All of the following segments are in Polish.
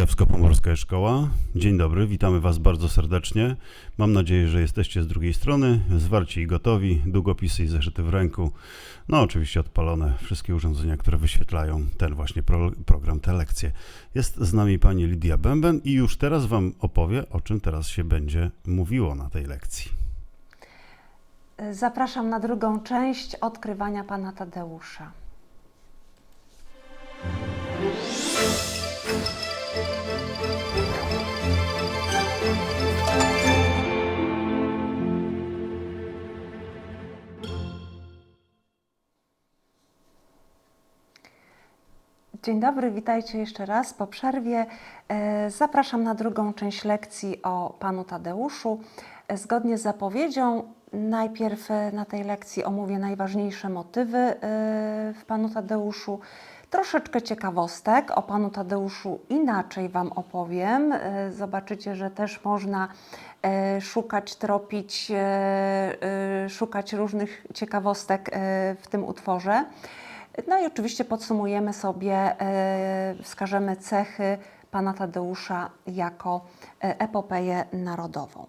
Kujawsko-Pomorska Szkoła. Dzień dobry, witamy Was bardzo serdecznie. Mam nadzieję, że jesteście z drugiej strony, zwarci i gotowi, długopisy i zeszyty w ręku. No oczywiście odpalone wszystkie urządzenia, które wyświetlają ten właśnie pro, program, te lekcje. Jest z nami pani Lidia Bęben i już teraz Wam opowie, o czym teraz się będzie mówiło na tej lekcji. Zapraszam na drugą część odkrywania pana Tadeusza. Dzień dobry, witajcie jeszcze raz po przerwie. E, Zapraszam na drugą część lekcji o panu Tadeuszu. E, Zgodnie z zapowiedzią, najpierw e, na tej lekcji omówię najważniejsze motywy w panu Tadeuszu. Troszeczkę ciekawostek o panu Tadeuszu inaczej Wam opowiem. Zobaczycie, że też można szukać, tropić, szukać różnych ciekawostek w tym utworze. No i oczywiście podsumujemy sobie, e, wskażemy cechy pana Tadeusza jako e, epopeję narodową.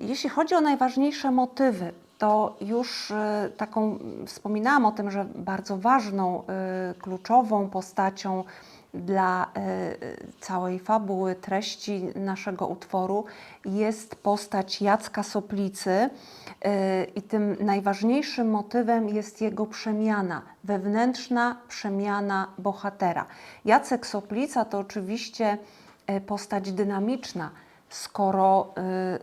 Jeśli chodzi o najważniejsze motywy, to już e, taką wspominałam o tym, że bardzo ważną, kluczową postacią dla e, całej fabuły, treści naszego utworu jest postać Jacka Soplicy e, i tym najważniejszym motywem jest jego przemiana, wewnętrzna przemiana bohatera. Jacek Soplica to oczywiście e, postać dynamiczna, skoro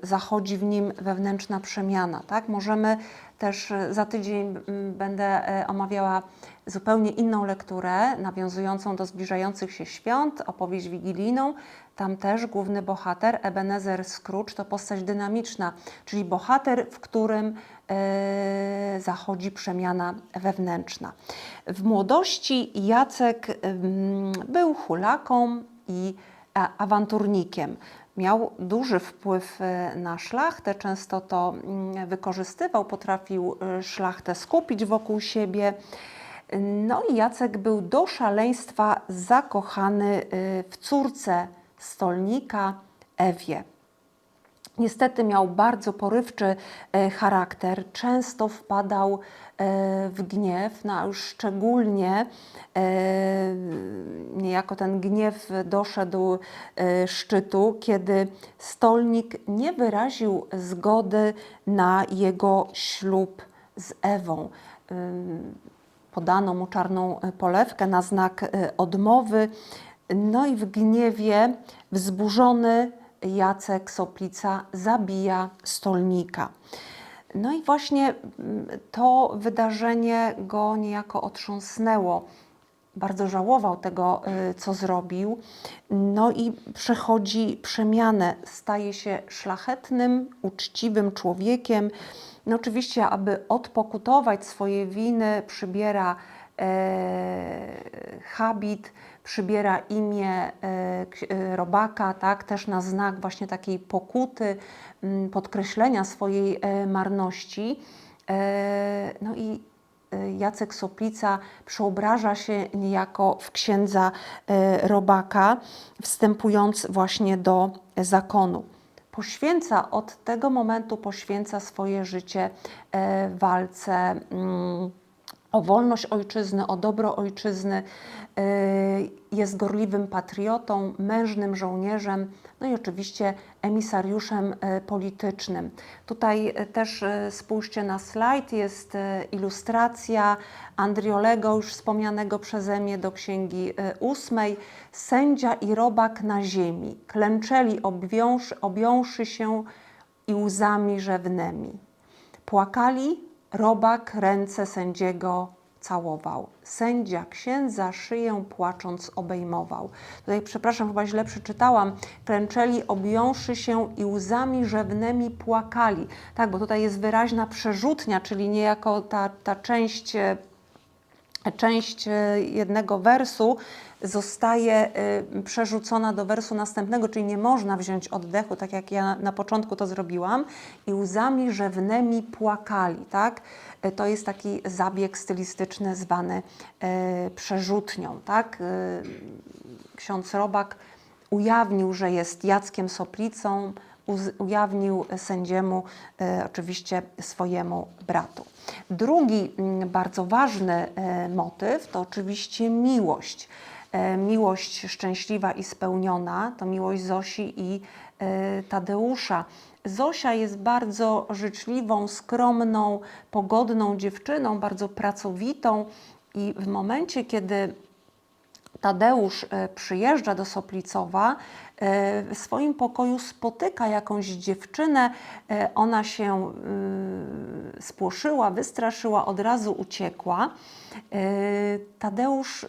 y, zachodzi w nim wewnętrzna przemiana. Tak? Możemy też y, za tydzień mm, będę y, omawiała zupełnie inną lekturę, nawiązującą do zbliżających się świąt, opowieść wigilijną. Tam też główny bohater, Ebenezer Scrooge, to postać dynamiczna, czyli bohater, w którym zachodzi przemiana wewnętrzna. W młodości Jacek był hulaką i awanturnikiem. Miał duży wpływ e, na szlachtę, często to mm, wykorzystywał, potrafił e, szlachtę skupić wokół siebie. No i Jacek był do szaleństwa zakochany e, w córce stolnika Ewie. Niestety miał bardzo porywczy e, charakter, często wpadał e, w gniew, no a już szczególnie e, niejako ten gniew doszedł szczytu, kiedy stolnik nie wyraził zgody na jego ślub z Ewą. Podano mu czarną polewkę na znak odmowy. No i w gniewie wzburzony Jacek Soplica zabija stolnika. No i właśnie mm, to wydarzenie go niejako otrząsnęło. Bardzo żałował tego, y, co zrobił. No i przechodzi przemianę, staje się szlachetnym, uczciwym człowiekiem. No oczywiście, aby odpokutować swoje winy, przybiera e, habit, przybiera imię e, e, robaka, tak, też na znak właśnie takiej pokuty, m, podkreślenia swojej e, marności. No i Jacek Soplica przeobraża się niejako w księdza robaka, wstępując właśnie do zakonu. Poświęca od tego momentu poświęca swoje życie walce. O wolność ojczyzny, o dobro ojczyzny, y, jest gorliwym patriotą, mężnym żołnierzem, no i oczywiście emisariuszem y, politycznym. Tutaj y, też spójrzcie na slajd, jest ilustracja Andriolego, już wspomnianego przeze mnie do księgi ósmej. Sędzia i robak na ziemi, klęczeli obwiąż, objąwszy się i łzami rzewnymi. Płakali, robak ręce sędziego całował. Sędzia księdza szyję płacząc obejmował. Tutaj, przepraszam, chyba źle przeczytałam. Klęczeli, objąwszy się i łzami rzewnymi płakali. Tak, bo tutaj jest wyraźna przerzutnia, czyli niejako ta, ta część e, część e, jednego wersu zostaje e, przerzucona do wersu następnego, czyli nie można wziąć oddechu, tak jak ja na początku to zrobiłam, i łzami rzewnymi płakali, tak? E, To jest taki zabieg stylistyczny zwany e, przerzutnią, tak? Ksiądz Robak ujawnił, że jest Jackiem Soplicą, ujawnił sędziemu oczywiście swojemu bratu. Drugi mm, bardzo ważny motyw to oczywiście miłość. E, miłość szczęśliwa i spełniona to miłość Zosi i e, Tadeusza. Zosia jest bardzo życzliwą, skromną, pogodną dziewczyną, bardzo pracowitą i w momencie, kiedy Tadeusz e, przyjeżdża do Soplicowa, w swoim pokoju spotyka jakąś dziewczynę, e, ona się y, spłoszyła, wystraszyła, od razu uciekła. E, Tadeusz e,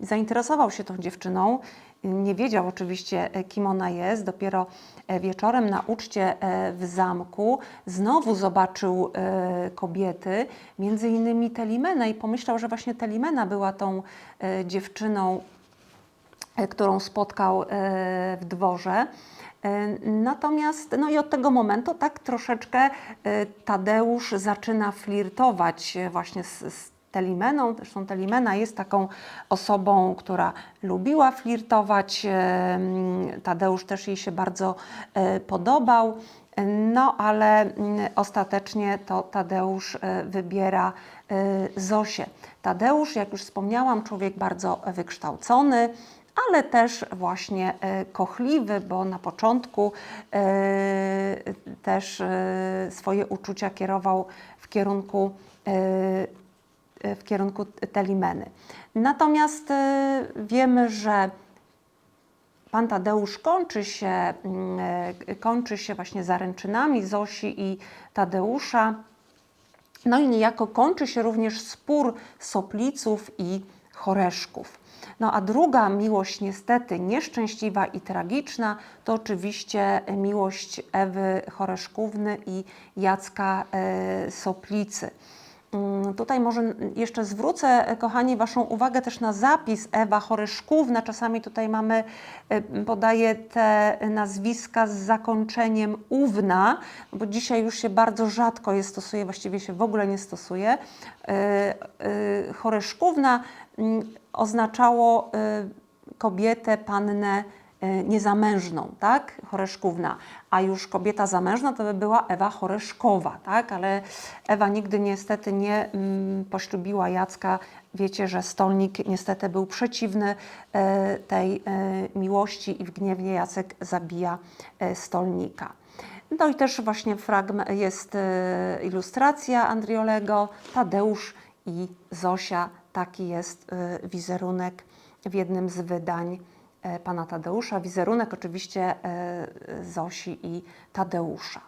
zainteresował się tą dziewczyną, nie wiedział oczywiście, e, kim ona jest. Dopiero e, wieczorem na uczcie e, w zamku znowu zobaczył e, kobiety, między innymi Telimenę i pomyślał, że właśnie Telimena była tą e, dziewczyną, e, którą spotkał e, w dworze. E, Natomiast, no i od tego momentu tak troszeczkę e, Tadeusz zaczyna flirtować e, właśnie z, z Telimeną. Zresztą Telimena jest taką osobą, która lubiła flirtować. E, mm, Tadeusz też jej się bardzo e, podobał. No, ale mm, ostatecznie to Tadeusz e, wybiera e, Zosię. Tadeusz, jak już wspomniałam, człowiek bardzo wykształcony, ale też właśnie e, kochliwy, bo na początku e, też e, swoje uczucia kierował w kierunku w kierunku Telimeny. Natomiast wiemy, że Pan Tadeusz kończy się, mm, kończy się właśnie zaręczynami Zosi i Tadeusza. No i niejako kończy się również spór Sopliców i Choreszków. No a druga miłość niestety nieszczęśliwa i tragiczna to oczywiście miłość Ewy Choreszkówny i Jacka e, Soplicy. Mm, Tutaj może jeszcze zwrócę, e, kochani, Waszą uwagę też na zapis Ewa Choryszkówna. Czasami tutaj mamy, e, podaję te nazwiska z zakończeniem ówna, bo dzisiaj już się bardzo rzadko je stosuje, właściwie się w ogóle nie stosuje. Choryszkówna mm, oznaczało e, kobietę, pannę e, niezamężną, tak? Choreszkówna. A już kobieta zamężna to by była Ewa Choreszkowa, tak? Ale Ewa nigdy niestety nie mm, poślubiła Jacka. Wiecie, że stolnik niestety był przeciwny e, tej miłości i w gniewie Jacek zabija stolnika. No i też właśnie fragment, jest ilustracja Andriolego, Tadeusz i Zosia. Taki jest e, wizerunek w jednym z wydań e, pana Tadeusza. Wizerunek oczywiście e, Zosi i Tadeusza.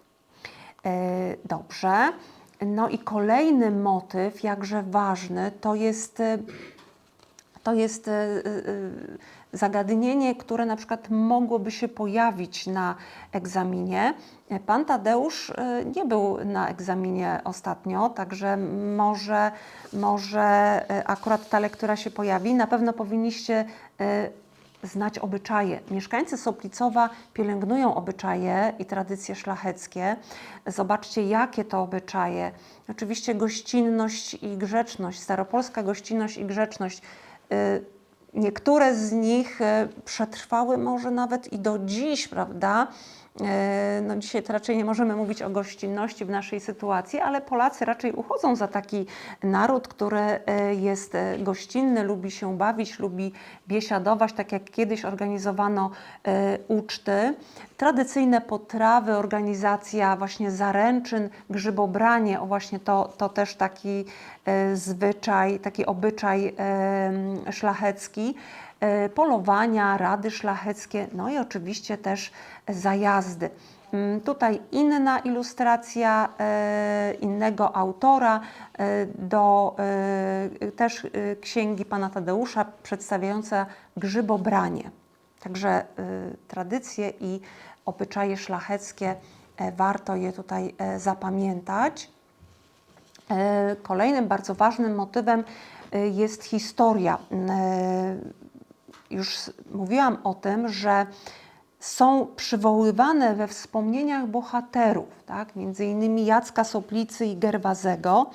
E, Dobrze. No i kolejny motyw, jakże ważny, to jest, e, to jest e, e, zagadnienie, które na przykład mogłoby się pojawić na egzaminie. Pan Tadeusz e, nie był na egzaminie ostatnio, także może, może akurat ta lektura się pojawi. Na pewno powinniście znać obyczaje. Mieszkańcy Soplicowa pielęgnują obyczaje i tradycje szlacheckie. Zobaczcie, jakie to obyczaje. Oczywiście gościnność i grzeczność, staropolska gościnność i grzeczność. Y, Niektóre z nich y, przetrwały może nawet i do dziś, prawda? Y, No dzisiaj to raczej nie możemy mówić o gościnności w naszej sytuacji, ale Polacy raczej uchodzą za taki naród, który y, jest y, gościnny, lubi się bawić, lubi biesiadować, tak jak kiedyś organizowano uczty. Tradycyjne potrawy, organizacja właśnie zaręczyn, grzybobranie, o właśnie to, to też taki zwyczaj, taki obyczaj szlachecki e, polowania, rady szlacheckie, no i oczywiście też zajazdy. Mm, Tutaj inna ilustracja e, innego autora e, do e, też e, księgi pana Tadeusza przedstawiająca grzybobranie. Także e, tradycje i obyczaje szlacheckie e, warto je tutaj e, zapamiętać. E, Kolejnym bardzo ważnym motywem e, jest historia. Już mówiłam o tym, że są przywoływane we wspomnieniach bohaterów, tak? między innymi Jacka Soplicy i Gerwazego.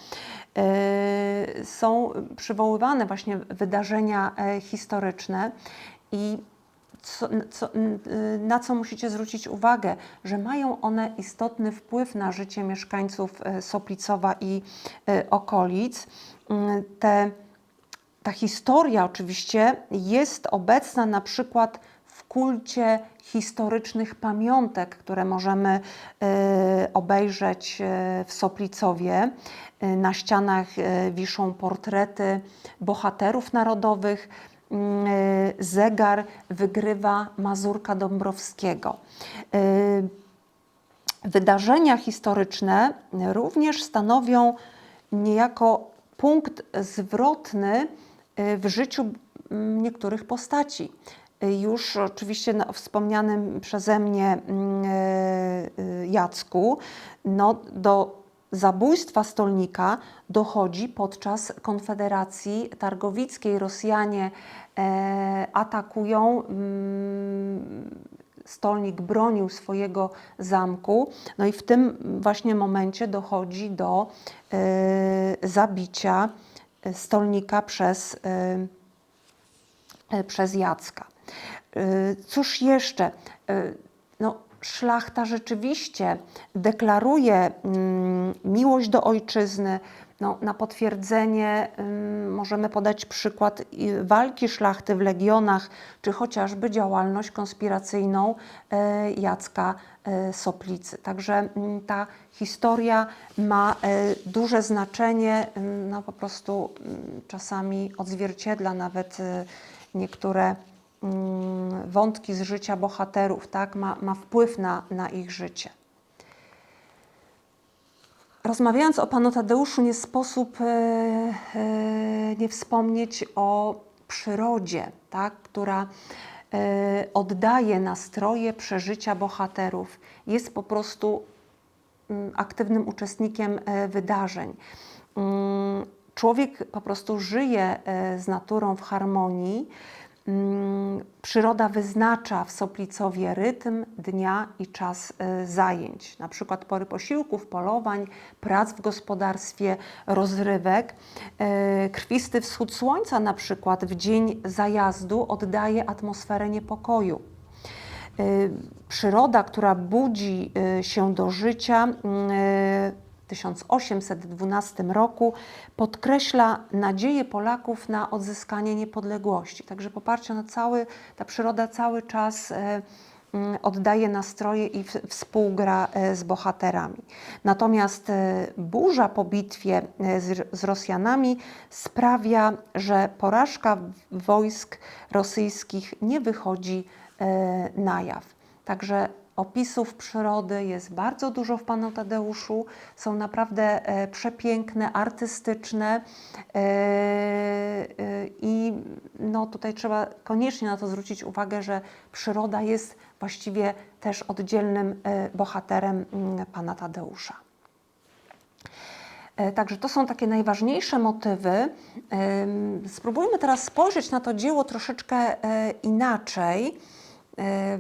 E, Są przywoływane właśnie wydarzenia e, historyczne i co, co, na co musicie zwrócić uwagę, że mają one istotny wpływ na życie mieszkańców e, Soplicowa i e, okolic. Mm, Te, ta historia oczywiście jest obecna na przykład w kulcie historycznych pamiątek, które możemy e, obejrzeć e, w Soplicowie. E, Na ścianach wiszą portrety bohaterów narodowych. Mm, Zegar wygrywa Mazurka Dąbrowskiego. Wydarzenia historyczne również stanowią niejako punkt zwrotny y, w życiu niektórych postaci. Y, Już oczywiście na wspomnianym przeze mnie y, Jacku, no, do zabójstwa stolnika dochodzi podczas konfederacji targowickiej. Rosjanie e, atakują stolnik bronił swojego zamku, no i w tym właśnie momencie dochodzi do e, zabicia e, stolnika przez, e, e, przez Jacka. E, Cóż jeszcze? No, szlachta rzeczywiście deklaruje mm, miłość do ojczyzny. No, na potwierdzenie możemy podać przykład y, walki szlachty w legionach, czy chociażby działalność konspiracyjną e, Jacka e, Soplicy. Także ta historia ma e, duże znaczenie, no, po prostu czasami odzwierciedla nawet e, niektóre wątki z życia bohaterów, tak? ma, ma wpływ na, na ich życie. Rozmawiając o panu Tadeuszu, nie sposób e, e, nie wspomnieć o przyrodzie, tak, która e, oddaje nastroje, przeżycia bohaterów. Jest po prostu mm, aktywnym uczestnikiem wydarzeń. Mm, Człowiek po prostu żyje z naturą w harmonii. Mm, Przyroda wyznacza w Soplicowie rytm dnia i czas e, zajęć, na przykład pory posiłków, polowań, prac w gospodarstwie, rozrywek. E, Krwisty wschód słońca na przykład w dzień zajazdu oddaje atmosferę niepokoju. Y, Przyroda, która budzi y, się do życia y, w 1812 roku, podkreśla nadzieję Polaków na odzyskanie niepodległości. Także poparcie na cały, ta przyroda cały czas y, mm, oddaje nastroje i współgra e, z bohaterami. Natomiast e, burza po bitwie e, z, Rosjanami sprawia, że porażka wojsk rosyjskich nie wychodzi e, na jaw. Także opisów przyrody jest bardzo dużo w Panu Tadeuszu. Są naprawdę e, przepiękne, artystyczne e, e, i no, tutaj trzeba koniecznie na to zwrócić uwagę, że przyroda jest właściwie też oddzielnym bohaterem mm, Pana Tadeusza. Także to są takie najważniejsze motywy. Spróbujmy teraz spojrzeć na to dzieło troszeczkę inaczej. E,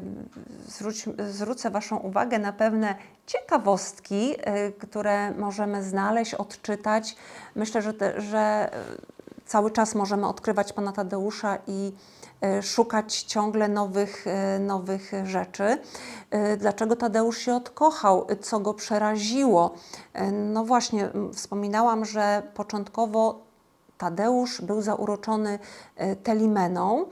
Zwróć, zwrócę Waszą uwagę na pewne ciekawostki, e, które możemy znaleźć, odczytać. Myślę, że, te, że e, cały czas możemy odkrywać Pana Tadeusza i szukać ciągle nowych, nowych rzeczy. Dlaczego Tadeusz się odkochał? Co go przeraziło? No właśnie, wspominałam, że początkowo Tadeusz był zauroczony Telimeną,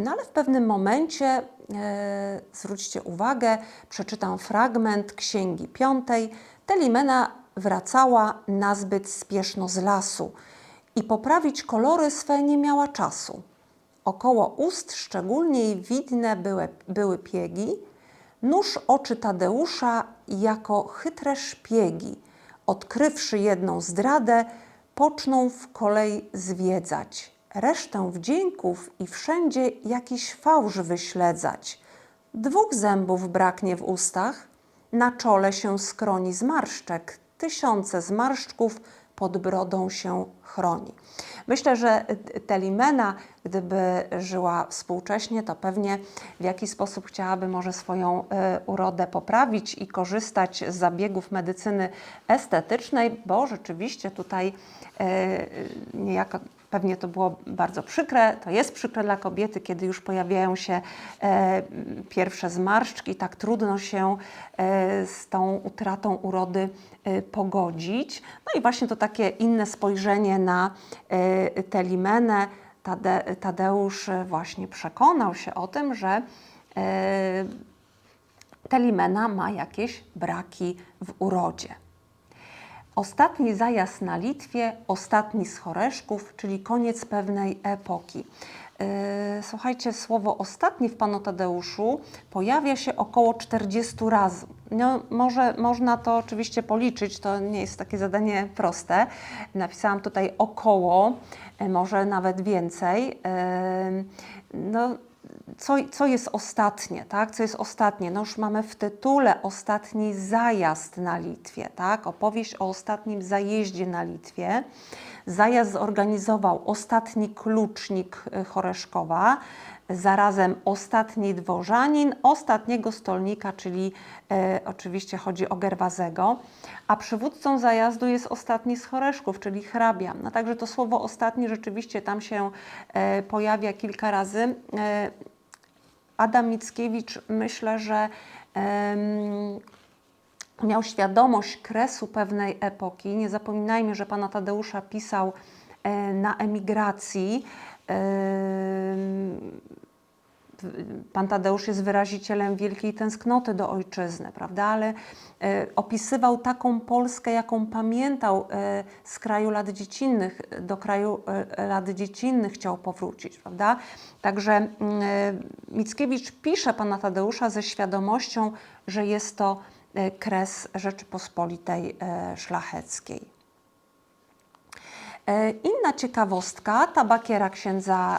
no ale w pewnym momencie, e, zwróćcie uwagę, przeczytam fragment Księgi Piątej. Telimena wracała nazbyt spieszno z lasu i poprawić kolory swe nie miała czasu. Około ust szczególnie widne były, były piegi, nóż oczy Tadeusza jako chytre szpiegi. Odkrywszy jedną zdradę, poczną w kolei zwiedzać. Resztę wdzięków i wszędzie jakiś fałsz wyśledzać. Dwóch zębów braknie w ustach, na czole się skroni zmarszczek, tysiące zmarszczków pod brodą się chroni. Myślę, że Telimena, gdyby żyła współcześnie, to pewnie w jakiś sposób chciałaby może swoją e, urodę poprawić i korzystać z zabiegów medycyny estetycznej, bo rzeczywiście tutaj e, niejako Pewnie to było bardzo przykre, to jest przykre dla kobiety, kiedy już pojawiają się e, pierwsze zmarszczki, tak trudno się e, z tą utratą urody e, pogodzić. No i właśnie to takie inne spojrzenie na e. Tade, Tadeusz właśnie przekonał się o tym, że e, Telimena ma jakieś braki w urodzie. Ostatni zajazd na Litwie, ostatni z Choreszków, czyli koniec pewnej epoki. Yy, Słuchajcie, słowo ostatni w Panu Tadeuszu pojawia się około 40 razy. No, może można to oczywiście policzyć, to nie jest takie zadanie proste. Napisałam tutaj około, e, może nawet więcej. Yy, No, co, co jest ostatnie, tak? Co jest ostatnie? No już mamy w tytule ostatni zajazd na Litwie, tak? Opowieść o ostatnim zajeździe na Litwie. Zajazd zorganizował ostatni klucznik y, Choreszkowa, zarazem ostatni dworzanin, ostatniego stolnika, czyli e, oczywiście chodzi o Gerwazego, a przywódcą zajazdu jest ostatni z Choreszków, czyli hrabia. No także to słowo ostatni rzeczywiście tam się e, pojawia kilka razy. E, Adam Mickiewicz myślę, że miał świadomość kresu pewnej epoki. Nie zapominajmy, że pana Tadeusza pisał e, na emigracji. Pan Tadeusz jest wyrazicielem wielkiej tęsknoty do ojczyzny, prawda? Ale e, opisywał taką Polskę, jaką pamiętał e, z kraju lat dziecinnych, do kraju e, lat dziecinnych chciał powrócić, prawda? Także mm, Mickiewicz pisze pana Tadeusza ze świadomością, że jest to kres Rzeczypospolitej Szlacheckiej. Inna ciekawostka, tabakiera księdza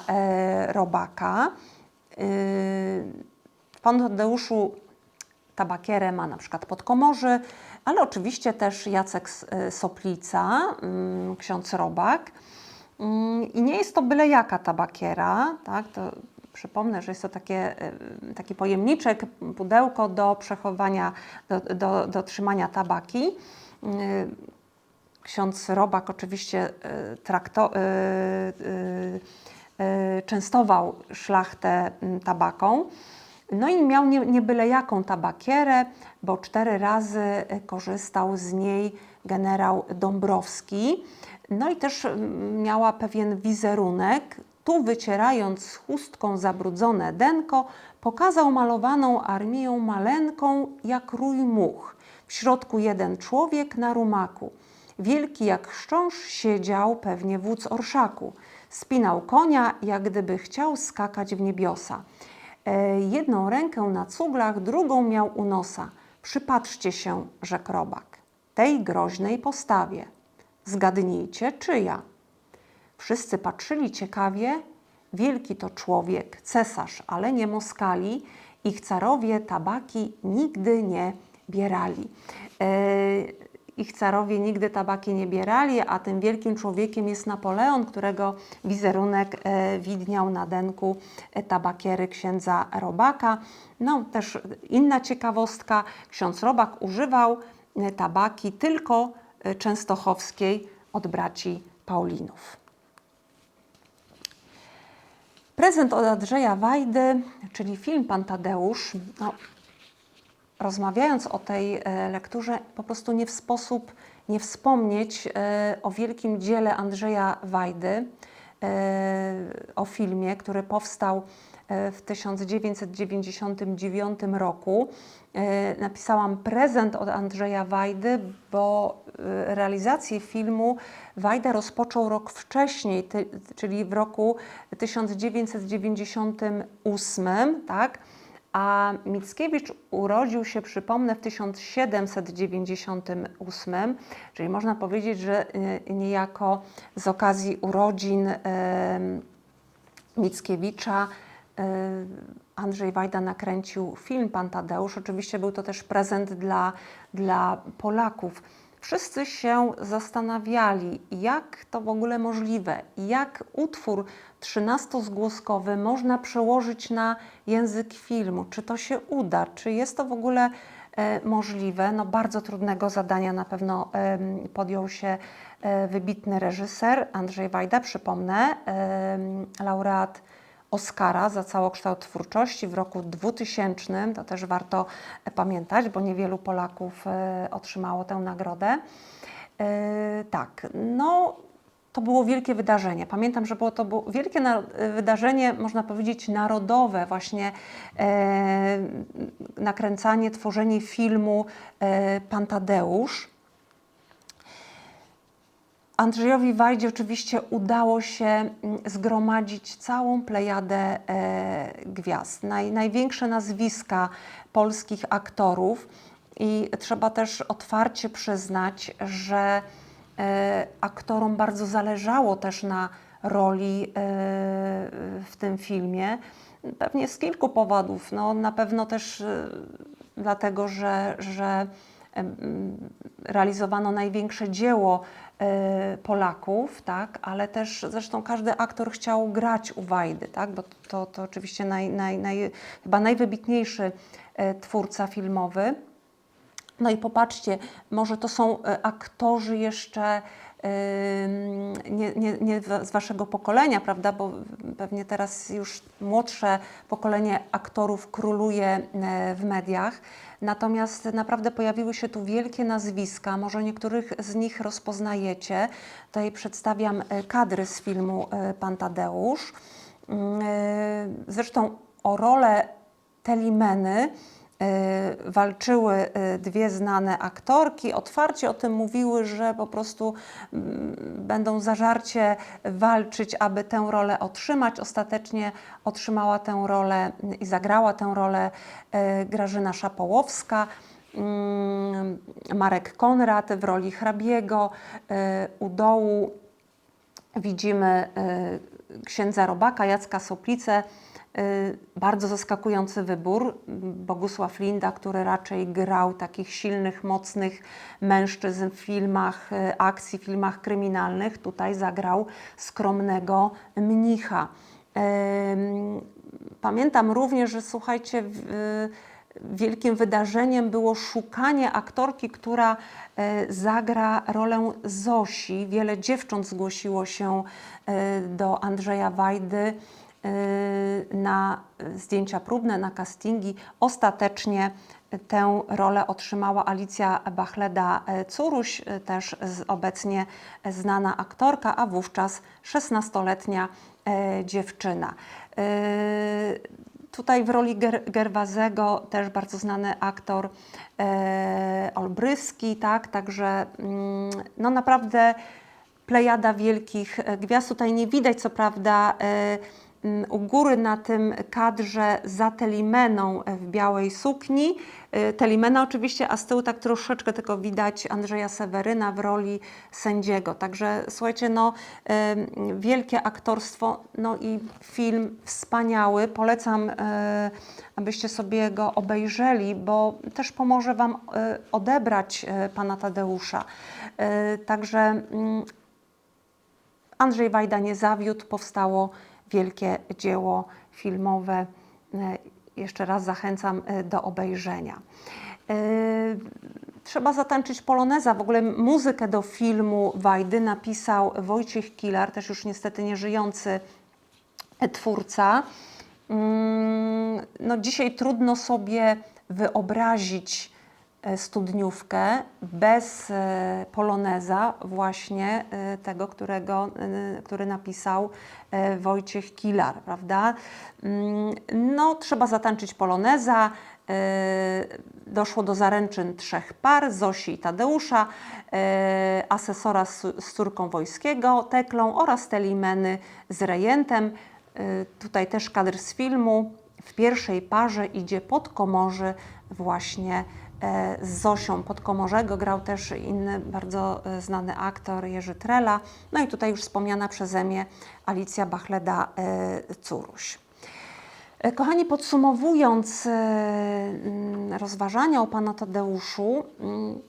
Robaka. E, Pan Tadeuszu tabakierę ma na przykład Podkomorzy, ale oczywiście też Jacek e, Soplica, mm, ksiądz Robak. Mm, I nie jest to byle jaka tabakiera, tak? To przypomnę, że jest to takie, e, taki pojemniczek, pudełko do przechowania, do, do, do trzymania tabaki. Mm, Ksiądz Robak oczywiście trakto, częstował szlachtę tabaką. No i miał nie, jaką tabakierę, bo cztery razy e, korzystał z niej generał Dąbrowski. No i też miała pewien wizerunek. Tu wycierając chustką zabrudzone denko, pokazał malowaną armiją maleńką jak rój much. W środku jeden człowiek na rumaku. Wielki jak chrząszcz siedział pewnie wódz orszaku. Spinał konia, jak gdyby chciał skakać w niebiosa. E, jedną rękę na cuglach, drugą miał u nosa. Przypatrzcie się, rzekł robak, tej groźnej postawie. Zgadnijcie, czyja. Wszyscy patrzyli ciekawie. Wielki to człowiek, cesarz, ale nie Moskali. Ich carowie tabaki nigdy nie bierali. E, ich carowie nigdy tabaki nie bierali, a tym wielkim człowiekiem jest Napoleon, którego wizerunek e, widniał na denku e, tabakiery księdza Robaka. No też inna ciekawostka, ksiądz Robak używał e, tabaki tylko częstochowskiej od braci Paulinów. Prezent od Andrzeja Wajdy, czyli film Pan Tadeusz. No, rozmawiając o tej e, lekturze, po prostu nie w sposób nie wspomnieć e, o wielkim dziele Andrzeja Wajdy, e, o filmie, który powstał w 1999 roku. Napisałam prezent od Andrzeja Wajdy, bo realizację filmu Wajda rozpoczął rok wcześniej, czyli w roku 1998, tak? A Mickiewicz urodził się, przypomnę, w 1798, czyli można powiedzieć, że e, niejako z okazji urodzin Mickiewicza e, Andrzej Wajda nakręcił film Pan Tadeusz. Oczywiście był to też prezent dla, dla Polaków. Wszyscy się zastanawiali, jak to w ogóle możliwe, jak utwór trzynastozgłoskowy można przełożyć na język filmu, czy to się uda, czy jest to w ogóle e, możliwe. No, bardzo trudnego zadania na pewno podjął się e, wybitny reżyser Andrzej Wajda, przypomnę, laureat Oscara za całokształt twórczości w roku 2000. To też warto e, pamiętać, bo niewielu Polaków e, otrzymało tę nagrodę. E, Tak, no to było wielkie wydarzenie. Pamiętam, że było to było wielkie wydarzenie, można powiedzieć, narodowe, właśnie nakręcanie, tworzenie filmu e, Pan Tadeusz. Andrzejowi Wajdzie oczywiście udało się mm, zgromadzić całą plejadę e, gwiazd, naj, największe nazwiska polskich aktorów i trzeba też otwarcie przyznać, że e, aktorom bardzo zależało też na roli e, w tym filmie. Pewnie z kilku powodów. No, na pewno też dlatego, że, że realizowano największe dzieło e, Polaków, tak, ale też zresztą każdy aktor chciał grać u Wajdy, tak, bo to, to oczywiście naj, naj, naj, chyba najwybitniejszy e, twórca filmowy. No i popatrzcie, może to są e, aktorzy jeszcze nie, nie, nie z waszego pokolenia, prawda? Bo pewnie teraz już młodsze pokolenie aktorów króluje e, w mediach. Natomiast naprawdę pojawiły się tu wielkie nazwiska, może niektórych z nich rozpoznajecie. Tutaj przedstawiam e, kadry z filmu e, Pan Tadeusz. Mm, Zresztą o rolę Telimeny walczyły y, dwie znane aktorki, otwarcie o tym mówiły, że po prostu mm, będą zażarcie walczyć, aby tę rolę otrzymać. Ostatecznie otrzymała tę rolę y, i zagrała tę rolę y, Grażyna Szapołowska. Mm, Marek Konrad w roli hrabiego, y, u dołu widzimy y, księdza Robaka, Jacka Soplicę. Y, Bardzo zaskakujący wybór. Bogusław Linda, który raczej grał takich silnych, mocnych mężczyzn w filmach y, akcji, filmach kryminalnych, tutaj zagrał skromnego mnicha. Ym, Pamiętam również, że słuchajcie, y, wielkim wydarzeniem było szukanie aktorki, która zagra rolę Zosi. Wiele dziewcząt zgłosiło się do Andrzeja Wajdy na zdjęcia próbne, na castingi. Ostatecznie tę rolę otrzymała Alicja Bachleda-Curuś, e, też obecnie znana aktorka, a wówczas 16-letnia e, dziewczyna. E, Tutaj w roli Ger Gerwazego też bardzo znany aktor e, Olbryski, tak, także mm, no naprawdę plejada wielkich gwiazd. Tutaj nie widać co prawda u góry na tym kadrze za Telimeną w białej sukni. E, Telimena oczywiście, a z tyłu tak troszeczkę tylko widać Andrzeja Seweryna w roli sędziego. Także słuchajcie, no e, wielkie aktorstwo, no i film wspaniały. Polecam, e, abyście sobie go obejrzeli, bo też pomoże Wam e, odebrać e, pana Tadeusza. E, Także mm, Andrzej Wajda nie zawiódł, powstało wielkie dzieło filmowe. E, Jeszcze raz zachęcam e, do obejrzenia. E, Trzeba zatańczyć poloneza. W ogóle muzykę do filmu Wajdy napisał Wojciech Kilar, też już niestety nieżyjący twórca. Mm, No dzisiaj trudno sobie wyobrazić studniówkę bez e, poloneza właśnie e, tego, którego, e, który napisał e, Wojciech Kilar, prawda? Mm, No trzeba zatańczyć poloneza. E, Doszło do zaręczyn trzech par, Zosi i Tadeusza, e, asesora z, córką Wojskiego, Teklą oraz Telimeny z rejentem. Tutaj też kadr z filmu. W pierwszej parze idzie podkomorzy właśnie e, z Zosią Podkomorzego. Grał też inny bardzo e, znany aktor Jerzy Trela. No i tutaj już wspomniana przeze mnie Alicja Bachleda-Curuś. E, Kochani, podsumowując e, mm, rozważania o Pana Tadeuszu, mm,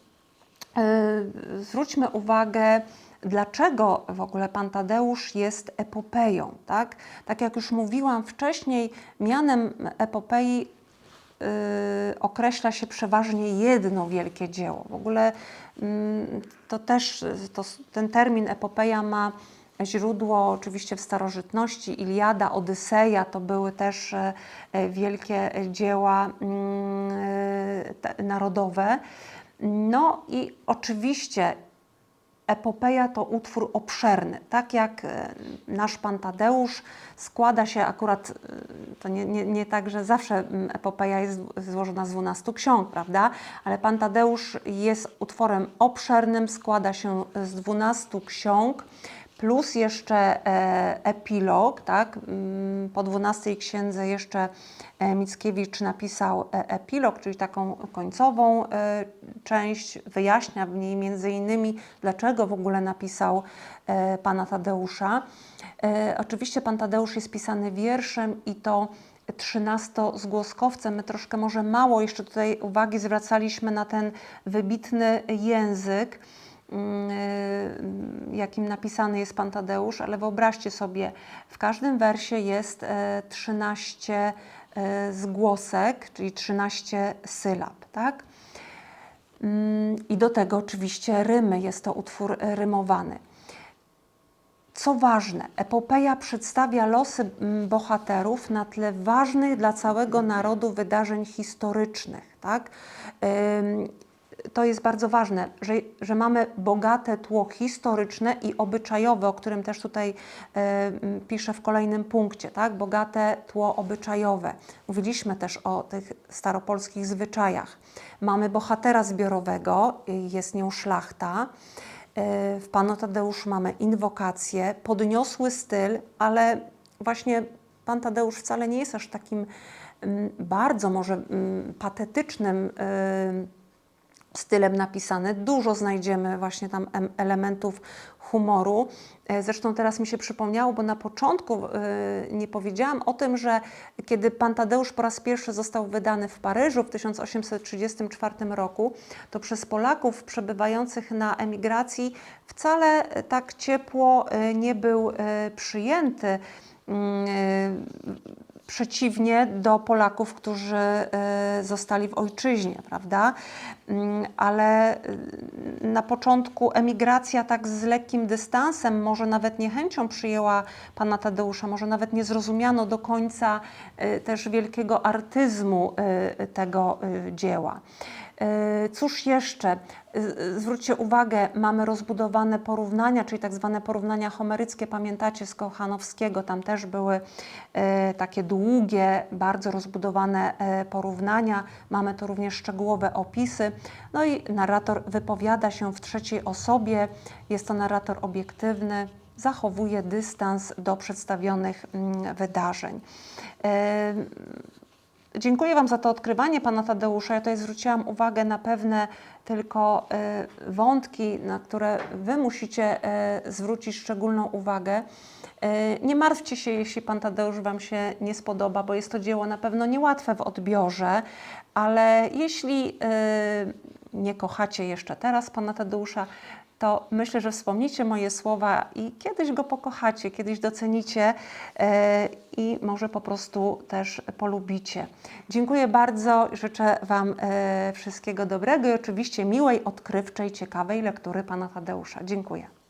e, zwróćmy uwagę, dlaczego w ogóle Pan Tadeusz jest epopeją. Tak, tak jak już mówiłam wcześniej, mianem epopei określa się przeważnie jedno wielkie dzieło. W ogóle mm, to też y, to, ten termin epopeja ma źródło oczywiście w starożytności. Iliada, Odyseja to były też e, wielkie dzieła mm, e, narodowe. No i oczywiście Epopeja to utwór obszerny. Tak jak e, nasz pan Tadeusz składa się akurat, e, to nie, nie, nie tak, że zawsze epopeja jest złożona z 12 ksiąg, prawda? Ale pan Tadeusz jest utworem obszernym, składa się z 12 ksiąg. Plus jeszcze e, epilog, tak? Mm, Po 12 księdze jeszcze e, Mickiewicz napisał e, epilog, czyli taką końcową część, wyjaśnia w niej między innymi, dlaczego w ogóle napisał pana Tadeusza. Oczywiście pan Tadeusz jest pisany wierszem i to 13-zgłoskowcem. My troszkę może mało jeszcze tutaj uwagi zwracaliśmy na ten wybitny język jakim napisany jest Pan Tadeusz, ale wyobraźcie sobie, w każdym wersie jest e, 13 e, zgłosek, czyli 13 sylab, tak? Mm, I do tego oczywiście rymy, jest to utwór e, rymowany. Co ważne, epopeja przedstawia losy mm, bohaterów na tle ważnych dla całego narodu wydarzeń historycznych. Tak? To jest bardzo ważne, że, że mamy bogate tło historyczne i obyczajowe, o którym też tutaj ym, piszę w kolejnym punkcie. Tak? Bogate tło obyczajowe. Mówiliśmy też o tych staropolskich zwyczajach. Mamy bohatera zbiorowego, y, jest nią szlachta. E, W Panu Tadeuszu mamy inwokację, podniosły styl, ale właśnie Pan Tadeusz wcale nie jest aż takim bardzo może patetycznym y, stylem napisany. Dużo znajdziemy właśnie tam em- elementów humoru. E, Zresztą teraz mi się przypomniało, bo na początku y, nie powiedziałam o tym, że kiedy pan Tadeusz po raz pierwszy został wydany w Paryżu w 1834 roku, to przez Polaków przebywających na emigracji wcale tak ciepło y, nie był przyjęty. Przeciwnie do Polaków, którzy y, zostali w ojczyźnie, prawda? Mm, Ale y, na początku emigracja tak z lekkim dystansem, może nawet niechęcią przyjęła pana Tadeusza, może nawet nie zrozumiano do końca y, też wielkiego artyzmu tego dzieła. Y, Cóż jeszcze? Y, Zwróćcie uwagę, mamy rozbudowane porównania, czyli tak zwane porównania homeryckie. Pamiętacie z Kochanowskiego, tam też były y, takie długie, bardzo rozbudowane porównania. Mamy tu również szczegółowe opisy. No i narrator wypowiada się w trzeciej osobie. Jest to narrator obiektywny, zachowuje dystans do przedstawionych mm, wydarzeń. Y, Dziękuję Wam za to odkrywanie Pana Tadeusza. Ja tutaj zwróciłam uwagę na pewne tylko e, wątki, na które Wy musicie e, zwrócić szczególną uwagę. E, Nie martwcie się, jeśli Pan Tadeusz Wam się nie spodoba, bo jest to dzieło na pewno niełatwe w odbiorze, ale jeśli nie kochacie jeszcze teraz Pana Tadeusza, to myślę, że wspomnicie moje słowa i kiedyś go pokochacie, kiedyś docenicie e, i może po prostu też polubicie. Dziękuję bardzo, życzę Wam e, wszystkiego dobrego i oczywiście miłej, odkrywczej, ciekawej lektury Pana Tadeusza. Dziękuję.